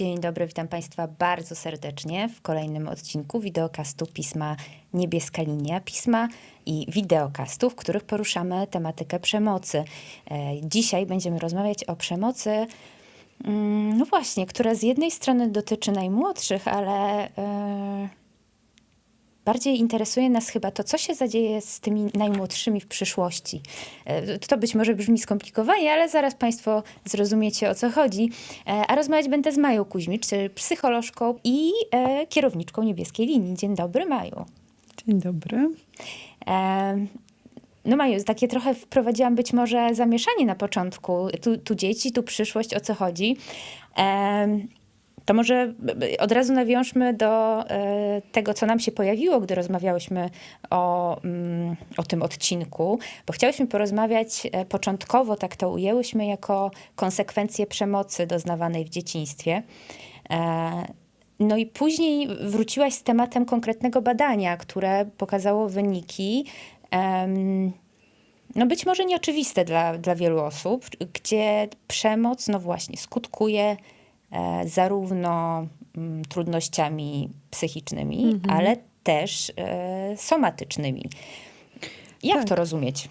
Dzień dobry, witam Państwa bardzo serdecznie w kolejnym odcinku wideokastu Pisma Niebieska Linia, pisma i wideokastów, w których poruszamy tematykę przemocy. E, Dzisiaj będziemy rozmawiać o przemocy, mm, no właśnie, która z jednej strony dotyczy najmłodszych, ale e, bardziej interesuje nas chyba to, co się zadzieje z tymi najmłodszymi w przyszłości. E, To być może brzmi skomplikowanie, ale zaraz Państwo zrozumiecie o co chodzi. E, A rozmawiać będę z Mają Kuźmicz, czyli psycholożką i e, kierowniczką Niebieskiej Linii. Dzień dobry, Maju. Dzień dobry. E, No Maju, takie trochę wprowadziłam być może zamieszanie na początku. Tu, tu dzieci, tu przyszłość, o co chodzi. To może od razu nawiążmy do e, tego, co nam się pojawiło, gdy rozmawiałyśmy o, mm, o tym odcinku, bo chciałyśmy porozmawiać e, początkowo, tak to ujęłyśmy, jako konsekwencje przemocy doznawanej w dzieciństwie. E, No i później wróciłaś z tematem konkretnego badania, które pokazało wyniki, no być może nieoczywiste dla, dla wielu osób, gdzie przemoc, no właśnie, skutkuje zarówno mm, trudnościami psychicznymi, ale też e, somatycznymi. Jak Tak. to rozumieć?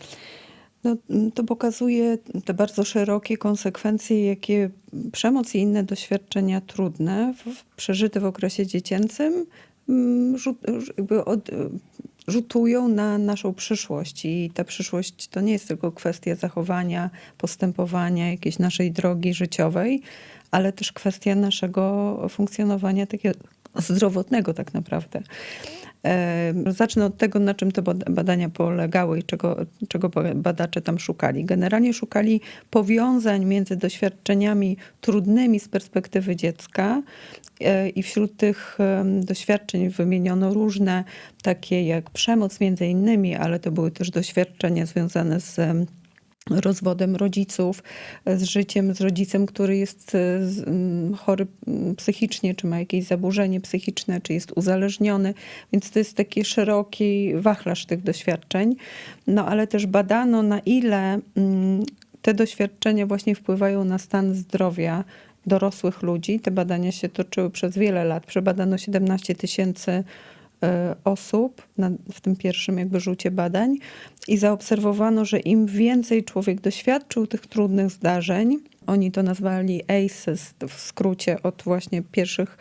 No, m, to pokazuje te bardzo szerokie konsekwencje, jakie przemoc i inne doświadczenia trudne, w, przeżyte w okresie dziecięcym, m, rzut, jakby od, rzutują na naszą przyszłość. I ta przyszłość to nie jest tylko kwestia zachowania, postępowania, jakiejś naszej drogi życiowej, ale też kwestia naszego funkcjonowania takiego zdrowotnego tak naprawdę. E, Zacznę od tego, na czym te bad- badania polegały i czego, czego ba- badacze tam szukali. Generalnie szukali powiązań między doświadczeniami trudnymi z perspektywy dziecka e, i wśród tych doświadczeń wymieniono różne, takie jak przemoc między innymi, ale to były też doświadczenia związane z rozwodem rodziców, z życiem z rodzicem, który jest e, z- m, chory psychicznie, czy ma jakieś zaburzenie psychiczne, czy jest uzależniony. Więc to jest taki szeroki wachlarz tych doświadczeń. No ale też badano, na ile mm, te doświadczenia właśnie wpływają na stan zdrowia dorosłych ludzi. Te badania się toczyły przez wiele lat. Przebadano 17 tysięcy osób na, w tym pierwszym jakby rzucie badań i zaobserwowano, że im więcej człowiek doświadczył tych trudnych zdarzeń, oni to nazwali ACEs w skrócie od właśnie pierwszych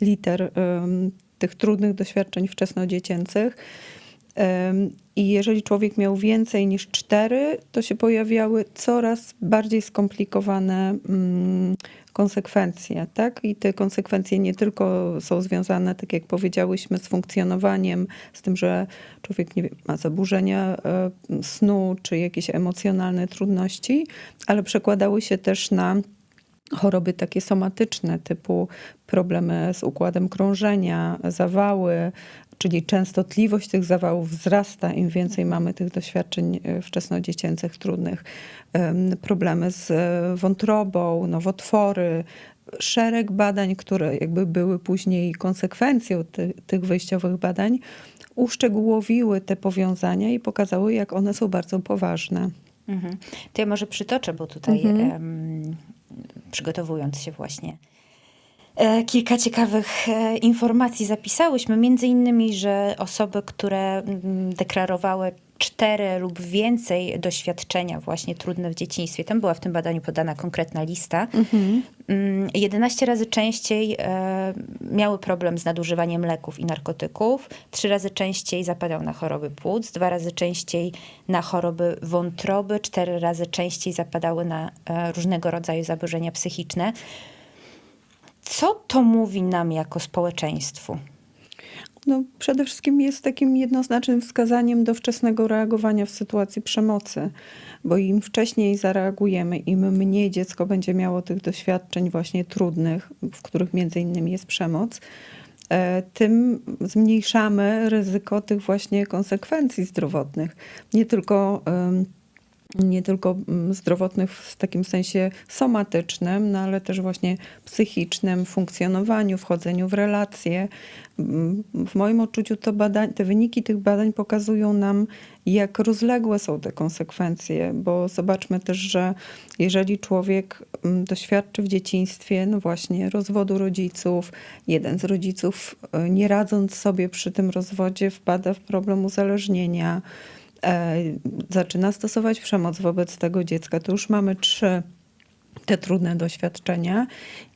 liter em, tych trudnych doświadczeń wczesnodziecięcych. Em, I jeżeli człowiek miał więcej niż cztery, to się pojawiały coraz bardziej skomplikowane mm, konsekwencje. Tak? I te konsekwencje nie tylko są związane, tak jak powiedziałyśmy, z funkcjonowaniem, z tym, że człowiek nie wiem, ma zaburzenia e, snu czy jakieś emocjonalne trudności, ale przekładały się też na choroby takie somatyczne, typu problemy z układem krążenia, zawały, czyli częstotliwość tych zawałów wzrasta, im więcej mamy tych doświadczeń e, wczesnodziecięcych trudnych. Em, Problemy z e, wątrobą, nowotwory, szereg badań, które jakby były później konsekwencją ty, tych wyjściowych badań, uszczegółowiły te powiązania i pokazały, jak one są bardzo poważne. Mhm. To ja może przytoczę, bo tutaj em, przygotowując się właśnie e, kilka ciekawych e, informacji zapisałyśmy. Między innymi, że osoby, które mm, deklarowały cztery lub więcej doświadczenia właśnie trudne w dzieciństwie, tam była w tym badaniu podana konkretna lista, mm, 11 razy częściej e, miały problem z nadużywaniem leków i narkotyków, trzy razy częściej zapadały na choroby płuc, dwa razy częściej na choroby wątroby, cztery razy częściej zapadały na e, różnego rodzaju zaburzenia psychiczne. Co to mówi nam jako społeczeństwu? No, przede wszystkim jest takim jednoznacznym wskazaniem do wczesnego reagowania w sytuacji przemocy, bo im wcześniej zareagujemy, im mniej dziecko będzie miało tych doświadczeń właśnie trudnych, w których między innymi jest przemoc, e, tym zmniejszamy ryzyko tych właśnie konsekwencji zdrowotnych. Nie tylko nie tylko mm, zdrowotnych w takim sensie somatycznym, no ale też właśnie psychicznym, funkcjonowaniu, wchodzeniu w relacje. Mm, W moim odczuciu to te wyniki tych badań pokazują nam, jak rozległe są te konsekwencje, bo zobaczmy też, że jeżeli człowiek mm, doświadczy w dzieciństwie, no właśnie, rozwodu rodziców, jeden z rodziców, e, nie radząc sobie przy tym rozwodzie, wpada w problem uzależnienia, zaczyna stosować przemoc wobec tego dziecka, to już mamy trzy te trudne doświadczenia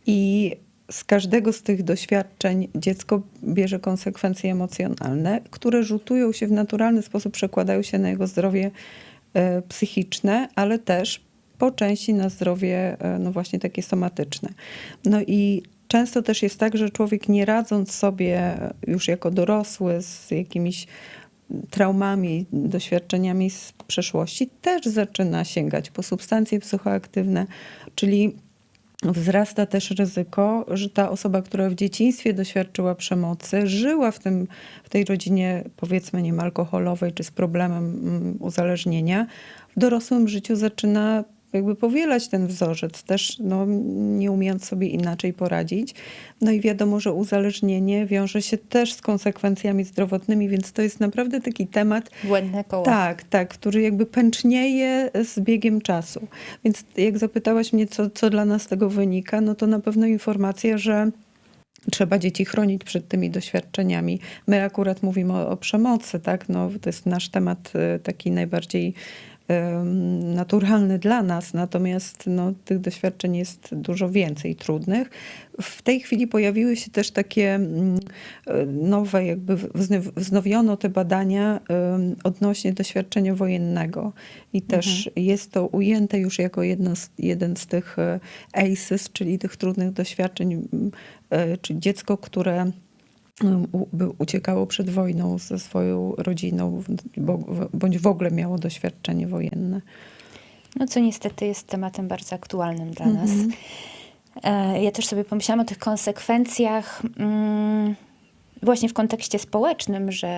i z każdego z tych doświadczeń dziecko bierze konsekwencje emocjonalne, które rzutują się w naturalny sposób, przekładają się na jego zdrowie e, psychiczne, ale też po części na zdrowie, e, no właśnie takie somatyczne. No i często też jest tak, że człowiek nie radząc sobie już jako dorosły z jakimiś traumami, doświadczeniami z przeszłości, też zaczyna sięgać po substancje psychoaktywne, czyli wzrasta też ryzyko, że ta osoba, która w dzieciństwie doświadczyła przemocy, żyła w, tym, w tej rodzinie, powiedzmy, nie wiem, alkoholowej czy z problemem mm, uzależnienia, w dorosłym życiu zaczyna jakby powielać ten wzorzec, też no, nie umiejąc sobie inaczej poradzić. No i wiadomo, że uzależnienie wiąże się też z konsekwencjami zdrowotnymi, więc to jest naprawdę taki temat, Błędne koło. tak, tak, który jakby pęcznieje z biegiem czasu. Więc jak zapytałaś mnie, co, co dla nas z tego wynika, no to na pewno informacja, że trzeba dzieci chronić przed tymi doświadczeniami. My akurat mówimy o, o przemocy, tak? No, to jest nasz temat y, taki najbardziej naturalny dla nas, natomiast no, tych doświadczeń jest dużo więcej trudnych. W tej chwili pojawiły się też takie mm, e, nowe, jakby wznowiono te badania odnośnie doświadczenia wojennego i też jest to ujęte już jako jedno z, jeden z tych e, ACEs, czyli tych trudnych doświadczeń, e, czyli dziecko, które uciekało przed wojną ze swoją rodziną, bądź w ogóle miało doświadczenie wojenne. No co niestety jest tematem bardzo aktualnym dla nas. Mhm. E, Ja też sobie pomyślałam o tych konsekwencjach mm, właśnie w kontekście społecznym, że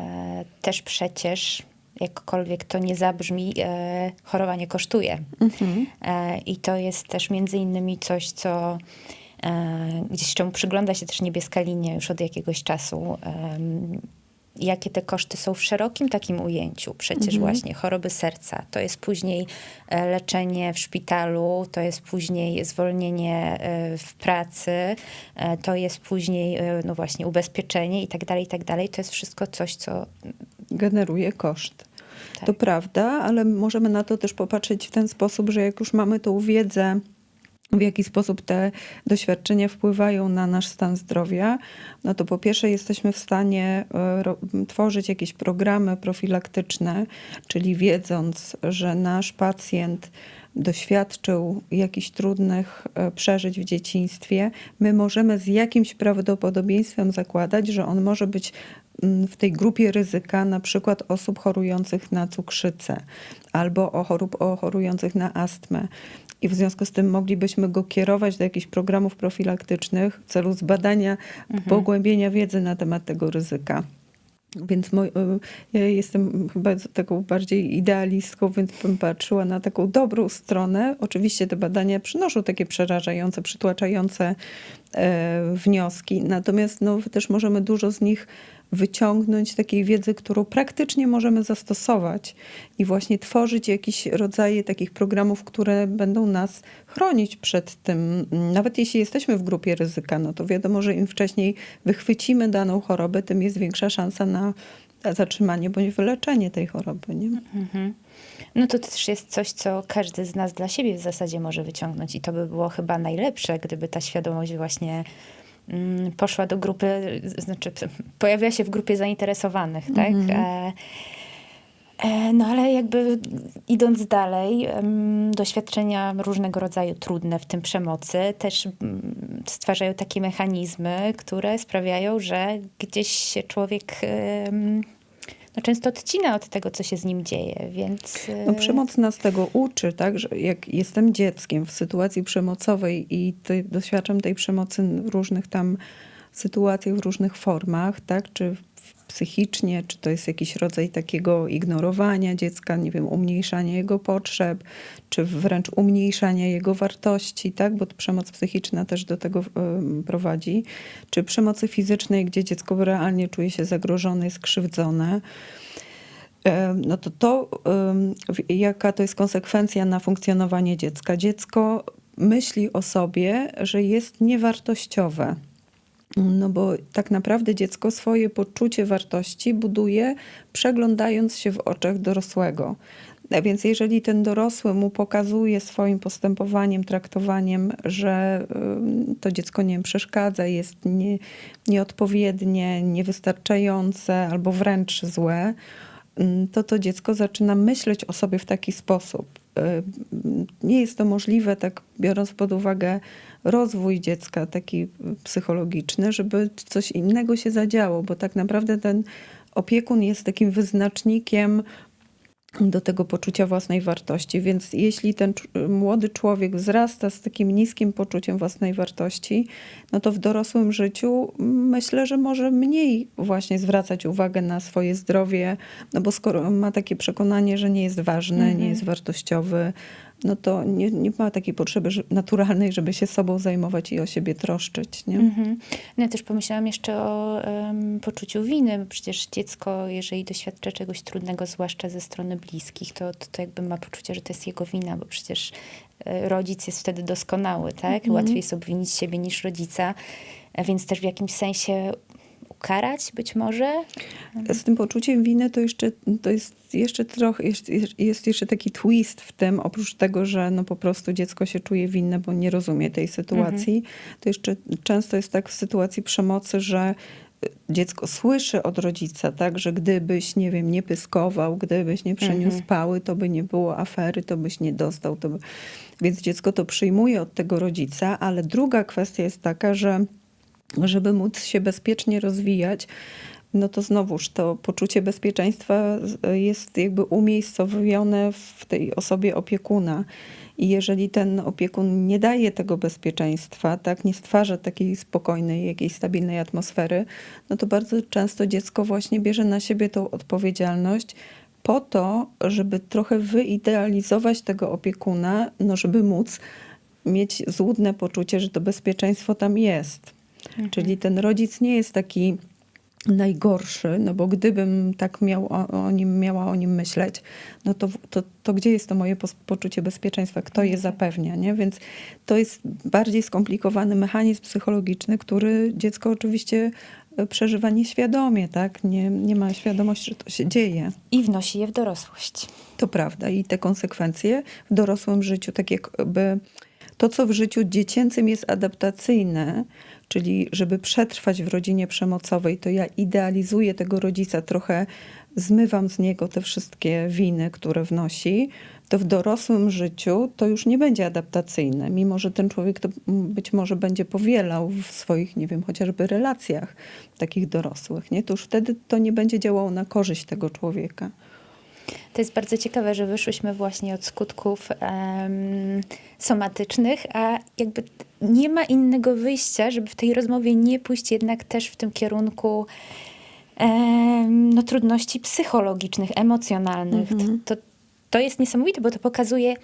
e, też przecież, jakkolwiek to nie zabrzmi, e, chorowanie kosztuje. Mhm. E, I to jest też między innymi coś, co gdzieś czemu przygląda się też niebieska linia już od jakiegoś czasu. Jakie te koszty są w szerokim takim ujęciu? Przecież właśnie choroby serca, to jest później e, leczenie w szpitalu, to jest później zwolnienie e, w pracy, e, to jest później e, no właśnie ubezpieczenie i tak dalej, i tak dalej. To jest wszystko coś, co Generuje koszt. Tak. To prawda, ale możemy na to też popatrzeć w ten sposób, że jak już mamy tą wiedzę, w jaki sposób te doświadczenia wpływają na nasz stan zdrowia, no to po pierwsze jesteśmy w stanie e, tworzyć jakieś programy profilaktyczne, czyli wiedząc, że nasz pacjent doświadczył jakichś trudnych e, przeżyć w dzieciństwie, my możemy z jakimś prawdopodobieństwem zakładać, że on może być w tej grupie ryzyka na przykład osób chorujących na cukrzycę albo o chorób o chorujących na astmę. I w związku z tym moglibyśmy go kierować do jakichś programów profilaktycznych w celu zbadania, pogłębienia wiedzy na temat tego ryzyka. Więc moj, y, ja jestem chyba taką bardziej idealistką, więc bym patrzyła na taką dobrą stronę. Oczywiście te badania przynoszą takie przerażające, przytłaczające e, wnioski, natomiast no, też możemy dużo z nich wyciągnąć takiej wiedzy, którą praktycznie możemy zastosować i właśnie tworzyć jakieś rodzaje takich programów, które będą nas chronić przed tym. Nawet jeśli jesteśmy w grupie ryzyka, no to wiadomo, że im wcześniej wychwycimy daną chorobę, tym jest większa szansa na zatrzymanie bądź wyleczenie tej choroby. Nie? Mhm. No to też jest coś, co każdy z nas dla siebie w zasadzie może wyciągnąć i to by było chyba najlepsze, gdyby ta świadomość właśnie poszła do grupy, znaczy pojawiła się w grupie zainteresowanych, tak? E, e, no ale jakby idąc dalej, doświadczenia różnego rodzaju trudne, w tym przemocy, też mm, stwarzają takie mechanizmy, które sprawiają, że gdzieś się człowiek no, często odcina od tego, co się z nim dzieje, więc... e, No, przemoc nas tego uczy, tak, że jak jestem dzieckiem w sytuacji przemocowej i ty, doświadczam tej przemocy w różnych tam sytuacjach, w różnych formach, tak, czy psychicznie, czy to jest jakiś rodzaj takiego ignorowania dziecka, nie wiem, umniejszania jego potrzeb, czy wręcz umniejszania jego wartości, tak? Bo przemoc psychiczna też do tego prowadzi, czy przemocy fizycznej, gdzie dziecko realnie czuje się zagrożone, jest krzywdzone. Em, No to to, jaka to jest konsekwencja na funkcjonowanie dziecka. Dziecko myśli o sobie, że jest niewartościowe. No bo tak naprawdę dziecko swoje poczucie wartości buduje przeglądając się w oczach dorosłego. A więc jeżeli ten dorosły mu pokazuje swoim postępowaniem, traktowaniem, że ym, to dziecko nie wiem, przeszkadza, jest nie, nieodpowiednie, niewystarczające albo wręcz złe, ym, to to dziecko zaczyna myśleć o sobie w taki sposób. Ym, Nie jest to możliwe, tak biorąc pod uwagę rozwój dziecka taki psychologiczny, żeby coś innego się zadziało, bo tak naprawdę ten opiekun jest takim wyznacznikiem do tego poczucia własnej wartości. Więc jeśli ten młody człowiek wzrasta z takim niskim poczuciem własnej wartości, no to w dorosłym życiu mm, myślę, że może mniej właśnie zwracać uwagę na swoje zdrowie, no bo skoro ma takie przekonanie, że nie jest ważny, nie jest wartościowy, no to nie, nie ma takiej potrzeby że- naturalnej, żeby się sobą zajmować i o siebie troszczyć. Nie? Mhm. No ja też pomyślałam jeszcze o em, poczuciu winy, bo przecież dziecko, jeżeli doświadcza czegoś trudnego, zwłaszcza ze strony bliskich, to, to, to jakby ma poczucie, że to jest jego wina, bo przecież e, rodzic jest wtedy doskonały, tak? Mhm. Łatwiej jest obwinić siebie niż rodzica, a więc też w jakimś sensie ukarać być może. Z tym poczuciem winy to jeszcze to jest jeszcze trochę, jest, jest jeszcze taki twist w tym, oprócz tego, że no po prostu dziecko się czuje winne, bo nie rozumie tej sytuacji, to jeszcze często jest tak w sytuacji przemocy, że dziecko słyszy od rodzica, tak, że gdybyś, nie wiem, nie pyskował, gdybyś nie przyniósł pały, to by nie było afery, to byś nie dostał. To by... Więc dziecko to przyjmuje od tego rodzica, ale druga kwestia jest taka, że żeby móc się bezpiecznie rozwijać, no to znowuż to poczucie bezpieczeństwa z- jest jakby umiejscowione w tej osobie opiekuna. I jeżeli ten opiekun nie daje tego bezpieczeństwa, tak, nie stwarza takiej spokojnej, jakiejś stabilnej atmosfery, no to bardzo często dziecko właśnie bierze na siebie tą odpowiedzialność po to, żeby trochę wyidealizować tego opiekuna, no żeby móc mieć złudne poczucie, że to bezpieczeństwo tam jest. Czyli ten rodzic nie jest taki najgorszy, no bo gdybym tak miał o, o nim, miała o nim myśleć, no to, to, to gdzie jest to moje poczucie bezpieczeństwa? Kto je zapewnia? Nie? Więc to jest bardziej skomplikowany mechanizm psychologiczny, który dziecko oczywiście e, przeżywa nieświadomie, tak? Nie, nie ma świadomości, że to się dzieje. I wnosi je w dorosłość. To prawda. I te konsekwencje w dorosłym życiu, tak jakby to, co w życiu dziecięcym jest adaptacyjne, czyli żeby przetrwać w rodzinie przemocowej, to ja idealizuję tego rodzica, trochę zmywam z niego te wszystkie winy, które wnosi, to w dorosłym życiu to już nie będzie adaptacyjne, mimo że ten człowiek to być może będzie powielał w swoich, nie wiem, chociażby relacjach takich dorosłych, nie? To już wtedy to nie będzie działało na korzyść tego człowieka. To jest bardzo ciekawe, że wyszłyśmy właśnie od skutków em, somatycznych, a jakby nie ma innego wyjścia, żeby w tej rozmowie nie pójść jednak też w tym kierunku em, no, trudności psychologicznych, emocjonalnych. To, to, to jest niesamowite, bo to pokazuje,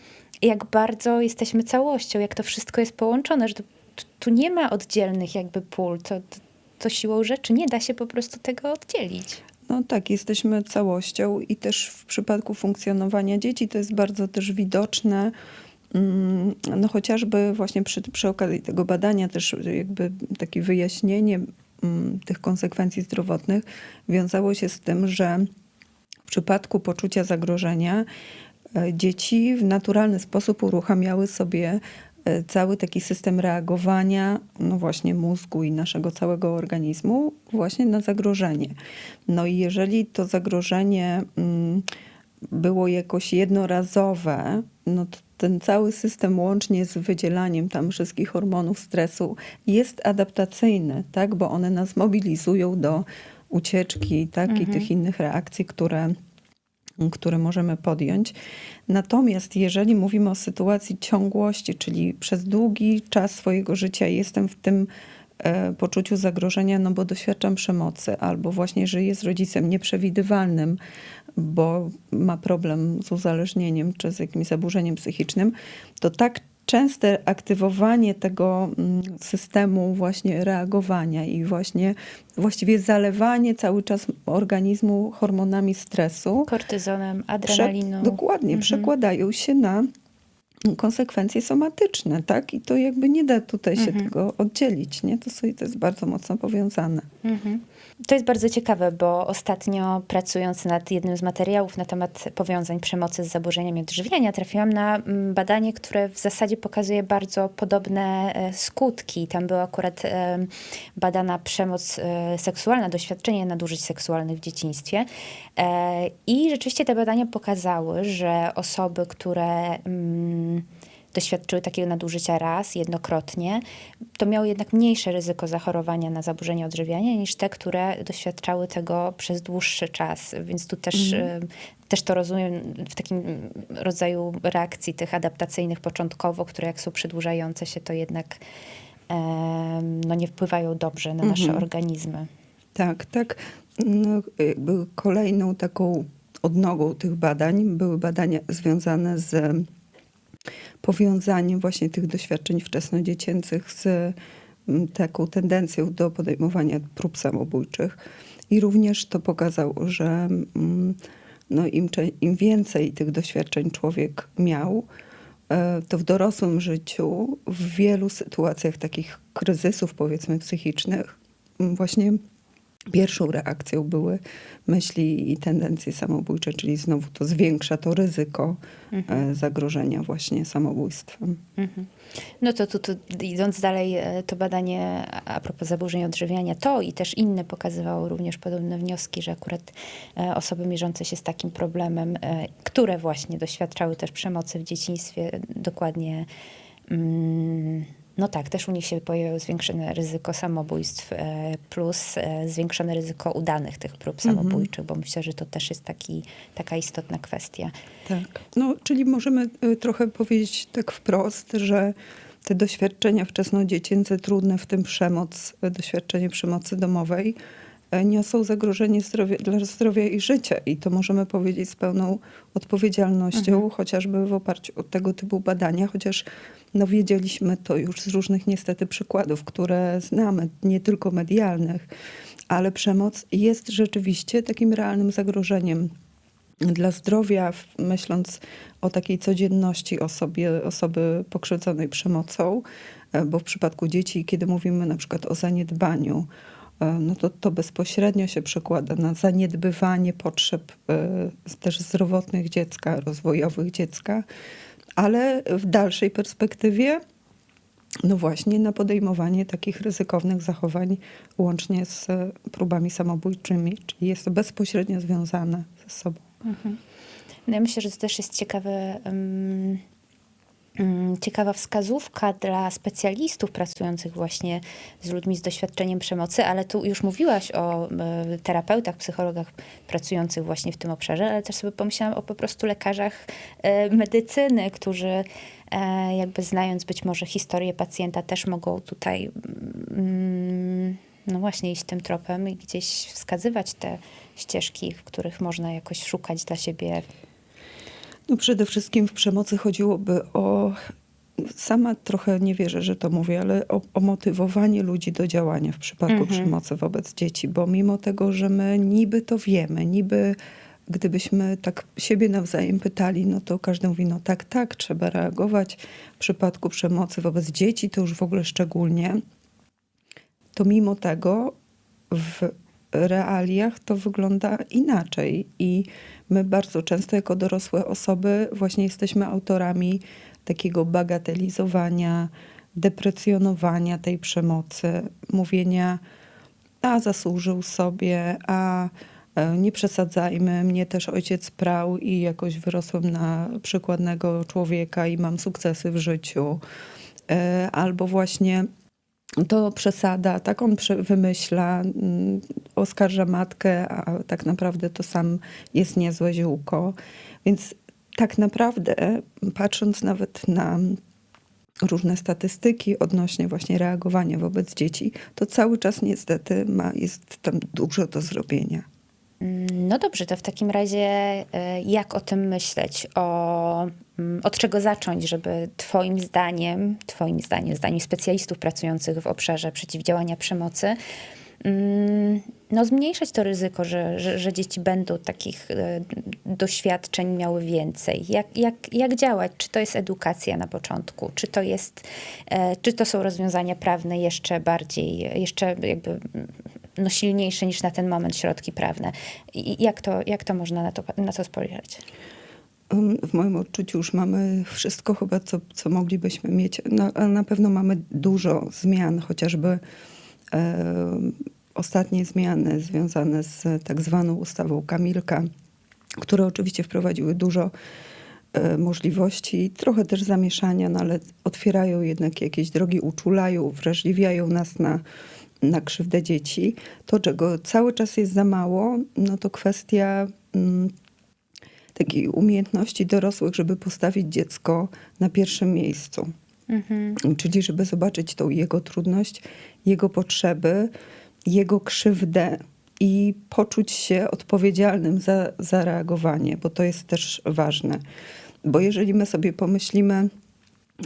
jak bardzo jesteśmy całością, jak to wszystko jest połączone, że to, tu, tu nie ma oddzielnych jakby pól. To, to, to siłą rzeczy nie da się po prostu tego oddzielić. No tak, jesteśmy całością i też w przypadku funkcjonowania dzieci to jest bardzo też widoczne. mm, No chociażby właśnie przy, przy okazji tego badania też jakby takie wyjaśnienie mm, tych konsekwencji zdrowotnych wiązało się z tym, że w przypadku poczucia zagrożenia e, dzieci w naturalny sposób uruchamiały sobie cały taki system reagowania, no właśnie mózgu i naszego całego organizmu właśnie na zagrożenie. No i jeżeli to zagrożenie mm, było jakoś jednorazowe, no to ten cały system łącznie z wydzielaniem tam wszystkich hormonów stresu jest adaptacyjny, tak? bo one nas mobilizują do ucieczki tak? i tych innych reakcji, które, które możemy podjąć. Natomiast jeżeli mówimy o sytuacji ciągłości, czyli przez długi czas swojego życia jestem w tym e, poczuciu zagrożenia, no bo doświadczam przemocy, albo właśnie, że jest rodzicem nieprzewidywalnym, bo ma problem z uzależnieniem czy z jakimś zaburzeniem psychicznym, to tak częste aktywowanie tego mm, systemu właśnie reagowania i właśnie właściwie zalewanie cały czas organizmu hormonami stresu Kortyzonem, prze- adrenaliną. dokładnie Mhm. przekładają się na konsekwencje somatyczne, tak? I to jakby nie da tutaj się Mhm. tego oddzielić, nie? To, sobie, to jest bardzo mocno powiązane. Mhm. To jest bardzo ciekawe, bo ostatnio pracując nad jednym z materiałów na temat powiązań przemocy z zaburzeniami odżywiania, trafiłam na mm, badanie, które w zasadzie pokazuje bardzo podobne e, skutki. Tam była akurat em, badana przemoc e, seksualna, doświadczenie nadużyć seksualnych w dzieciństwie. E, I rzeczywiście te badania pokazały, że osoby, które mm, doświadczyły takiego nadużycia raz, jednokrotnie, to miały jednak mniejsze ryzyko zachorowania na zaburzenia odżywiania niż te, które doświadczały tego przez dłuższy czas. Więc tu też, Mhm. też to rozumiem w takim rodzaju reakcji tych adaptacyjnych początkowo, które jak są przedłużające się, to jednak no, nie wpływają dobrze na nasze Mhm. organizmy. Tak, tak. No, jakby kolejną taką odnogą tych badań były badania związane z powiązaniem właśnie tych doświadczeń wczesnodziecięcych z mm, taką tendencją do podejmowania prób samobójczych. I również to pokazało, że mm, no, im, im więcej tych doświadczeń człowiek miał, e, to w dorosłym życiu, w wielu sytuacjach takich kryzysów, powiedzmy, psychicznych, m, właśnie pierwszą reakcją były myśli i tendencje samobójcze, czyli znowu to zwiększa to ryzyko e, zagrożenia właśnie samobójstwem. Mhm. No to tu, tu idąc dalej, e, to badanie a- propos zaburzeń odżywiania, to i też inne pokazywało również podobne wnioski, że akurat e, osoby mierzące się z takim problemem, które właśnie doświadczały też przemocy w dzieciństwie, dokładnie, mm, no tak, też u nich się pojawiło zwiększone ryzyko samobójstw, e, plus e, zwiększone ryzyko udanych tych prób Mhm. samobójczych, bo myślę, że to też jest taki, taka istotna kwestia. Tak. No, czyli możemy y, trochę powiedzieć tak wprost, że te doświadczenia wczesnodziecięce, trudne, w tym przemoc, doświadczenie przemocy domowej, niosą zagrożenie zdrowia, dla zdrowia i życia. I to możemy powiedzieć z pełną odpowiedzialnością, Mhm. chociażby w oparciu o tego typu badania, chociaż no, wiedzieliśmy to już z różnych niestety przykładów, które znamy, nie tylko medialnych, ale przemoc jest rzeczywiście takim realnym zagrożeniem dla zdrowia, myśląc o takiej codzienności osobie, osoby pokrzywdzonej przemocą, e, bo w przypadku dzieci, kiedy mówimy na przykład o zaniedbaniu, e, no to to bezpośrednio się przekłada na zaniedbywanie potrzeb e, też zdrowotnych dziecka, rozwojowych dziecka, ale w dalszej perspektywie no właśnie na podejmowanie takich ryzykownych zachowań łącznie z e, próbami samobójczymi, czyli jest to bezpośrednio związane ze sobą. No ja myślę, że to też jest ciekawe, um, ciekawa wskazówka dla specjalistów pracujących właśnie z ludźmi z doświadczeniem przemocy, ale tu już mówiłaś o e, terapeutach, psychologach pracujących właśnie w tym obszarze, ale też sobie pomyślałam o po prostu lekarzach e, medycyny, którzy e, jakby znając być może historię pacjenta też mogą tutaj mm, no właśnie iść tym tropem i gdzieś wskazywać te ścieżki, w których można jakoś szukać dla siebie No przede wszystkim w przemocy chodziłoby o, sama trochę nie wierzę, że to mówię, ale o, o motywowanie ludzi do działania w przypadku Mhm. przemocy wobec dzieci, bo mimo tego, że my niby to wiemy, niby gdybyśmy tak siebie nawzajem pytali, no to każdy mówi, no tak, tak, trzeba reagować w przypadku przemocy wobec dzieci, to już w ogóle szczególnie, to mimo tego w realiach to wygląda inaczej i my bardzo często jako dorosłe osoby właśnie jesteśmy autorami takiego bagatelizowania, deprecjonowania tej przemocy, mówienia, a zasłużył sobie, a e, nie przesadzajmy, mnie też ojciec prał i jakoś wyrosłem na przykładnego człowieka i mam sukcesy w życiu. E, Albo właśnie to przesada, tak on wymyśla, mm, oskarża matkę, a tak naprawdę to sam jest niezłe ziółko. Więc tak naprawdę, patrząc nawet na różne statystyki odnośnie właśnie reagowania wobec dzieci, to cały czas niestety ma, jest tam dużo do zrobienia. Mm, No dobrze, to w takim razie e, jak o tym myśleć? O, mm, od czego zacząć, żeby Twoim zdaniem, Twoim zdaniem, zdaniem specjalistów pracujących w obszarze przeciwdziałania przemocy, mm, no zmniejszać to ryzyko, że, że, że dzieci będą takich e, doświadczeń miały więcej? Jak, jak, jak działać? Czy to jest edukacja na początku? Czy to jest, e, czy to są rozwiązania prawne jeszcze bardziej, jeszcze jakby no, silniejsze niż na ten moment środki prawne. I jak to, jak to można na to, na to spojrzeć? Um, W moim odczuciu już mamy wszystko chyba, co, co moglibyśmy mieć. Na, a na pewno mamy dużo zmian, chociażby e, ostatnie zmiany związane z tak zwaną ustawą Kamilka, które oczywiście wprowadziły dużo e, możliwości, trochę też zamieszania, no ale otwierają jednak jakieś drogi, uczulają, wrażliwiają nas na, na krzywdę dzieci. To, czego cały czas jest za mało, no to kwestia mm, takiej umiejętności dorosłych, żeby postawić dziecko na pierwszym miejscu. Czyli żeby zobaczyć tą jego trudność, jego potrzeby, jego krzywdę i poczuć się odpowiedzialnym za, za reagowanie, bo to jest też ważne. Bo jeżeli my sobie pomyślimy,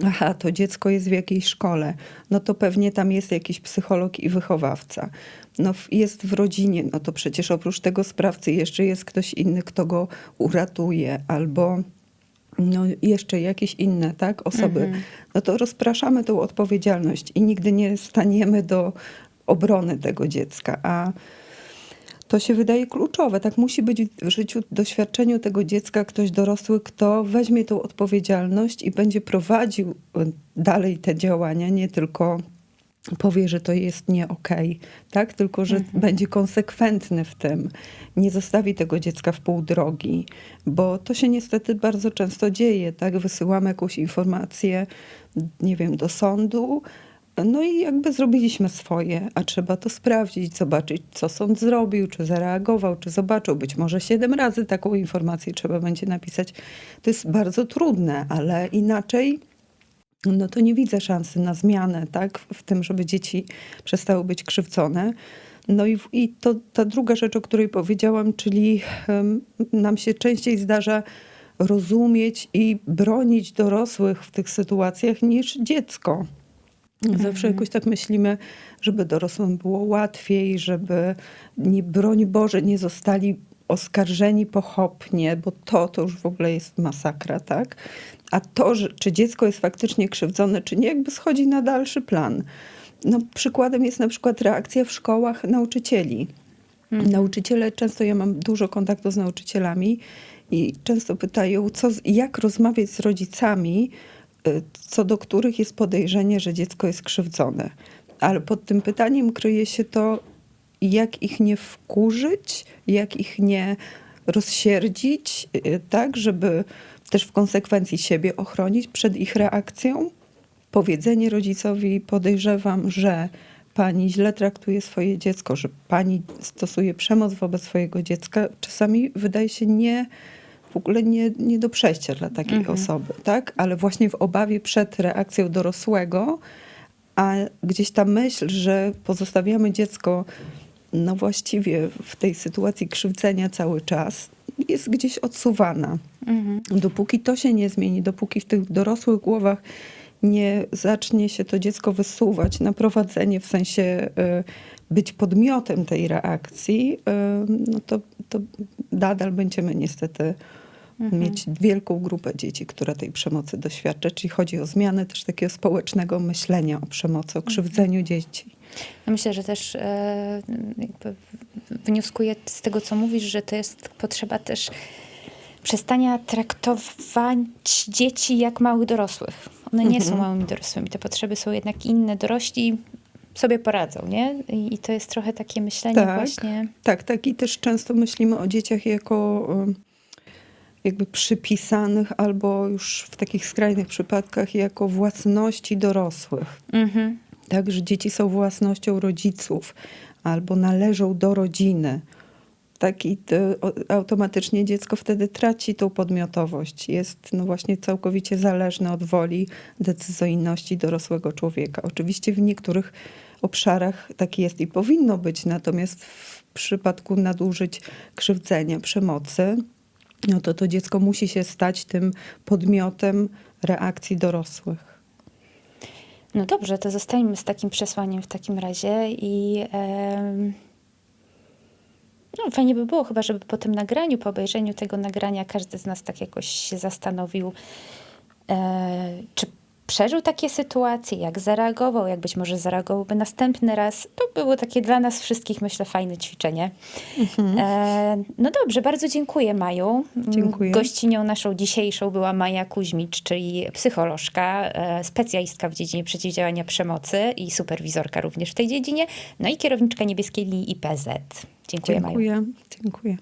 aha, to dziecko jest w jakiejś szkole, no to pewnie tam jest jakiś psycholog i wychowawca. No jest w rodzinie, no to przecież oprócz tego sprawcy jeszcze jest ktoś inny, kto go uratuje albo no jeszcze jakieś inne tak, osoby, no to rozpraszamy tą odpowiedzialność i nigdy nie staniemy do obrony tego dziecka. A to się wydaje kluczowe. Tak musi być w życiu, doświadczeniu tego dziecka ktoś dorosły, kto weźmie tą odpowiedzialność i będzie prowadził y, dalej te działania, nie tylko powie, że to jest nie okej, tak? Tylko, że będzie konsekwentny w tym. Nie zostawi tego dziecka w pół drogi, bo to się niestety bardzo często dzieje, tak? Wysyłamy jakąś informację, nie wiem, do sądu, no i jakby zrobiliśmy swoje, a trzeba to sprawdzić, zobaczyć, co sąd zrobił, czy zareagował, czy zobaczył. Być może siedem razy taką informację trzeba będzie napisać. To jest bardzo trudne, ale inaczej no to nie widzę szansy na zmianę, tak, w tym, żeby dzieci przestały być krzywdzone. No i, i to ta druga rzecz, o której powiedziałam, czyli em, nam się częściej zdarza rozumieć i bronić dorosłych w tych sytuacjach niż dziecko. Zawsze jakoś tak myślimy, żeby dorosłym było łatwiej, żeby nie, broń Boże, nie zostali oskarżeni pochopnie, bo to, to już w ogóle jest masakra, tak? A to, że, czy dziecko jest faktycznie krzywdzone, czy nie, jakby schodzi na dalszy plan. No, przykładem jest na przykład reakcja w szkołach nauczycieli. Nauczyciele, często ja mam dużo kontaktu z nauczycielami i często pytają, co, jak rozmawiać z rodzicami, co do których jest podejrzenie, że dziecko jest krzywdzone. Ale pod tym pytaniem kryje się to, jak ich nie wkurzyć, jak ich nie rozsierdzić, y, tak, żeby też w konsekwencji siebie ochronić przed ich reakcją. Powiedzenie rodzicowi, podejrzewam, że pani źle traktuje swoje dziecko, że pani stosuje przemoc wobec swojego dziecka, czasami wydaje się nie, w ogóle nie, nie do przejścia dla takiej osoby, tak? Ale właśnie w obawie przed reakcją dorosłego, a gdzieś ta myśl, że pozostawiamy dziecko no właściwie w tej sytuacji krzywdzenia cały czas, jest gdzieś odsuwana. Dopóki to się nie zmieni, dopóki w tych dorosłych głowach nie zacznie się to dziecko wysuwać na prowadzenie, w sensie y, być podmiotem tej reakcji, y, no to, to nadal będziemy niestety mieć wielką grupę dzieci, która tej przemocy doświadcza. Czyli chodzi o zmianę też takiego społecznego myślenia o przemocy, o krzywdzeniu dzieci. Ja myślę, że też e, wnioskuję z tego, co mówisz, że to jest potrzeba też przestania traktować dzieci jak małych dorosłych. One nie są małymi dorosłymi. Te potrzeby są jednak inne. Dorośli sobie poradzą, nie? I, i to jest trochę takie myślenie Tak. właśnie. Tak, tak. I też często myślimy o dzieciach jako um, jakby przypisanych albo już w takich skrajnych przypadkach jako własności dorosłych. Mhm. Tak, że dzieci są własnością rodziców albo należą do rodziny. tak? I automatycznie dziecko wtedy traci tą podmiotowość. Jest no właśnie całkowicie zależne od woli, decyzyjności dorosłego człowieka. Oczywiście w niektórych obszarach tak jest i powinno być, natomiast w przypadku nadużyć, krzywdzenia, przemocy, no to to dziecko musi się stać tym podmiotem reakcji dorosłych. No dobrze, to zostańmy z takim przesłaniem w takim razie i em, no, fajnie by było chyba, żeby po tym nagraniu, po obejrzeniu tego nagrania każdy z nas tak jakoś się zastanowił, e, czy przeżył takie sytuacje, jak zareagował, jak być może zareagowałby następny raz. To było takie dla nas wszystkich, myślę, fajne ćwiczenie. E, no dobrze, bardzo dziękuję Maju. Dziękuję. Gościnią naszą dzisiejszą była Maja Kuźmicz, czyli psycholożka, e, specjalistka w dziedzinie przeciwdziałania przemocy i superwizorka również w tej dziedzinie, no i kierowniczka niebieskiej linii IPZ. Dziękuję, Maju. Dziękuję. Dziękuję.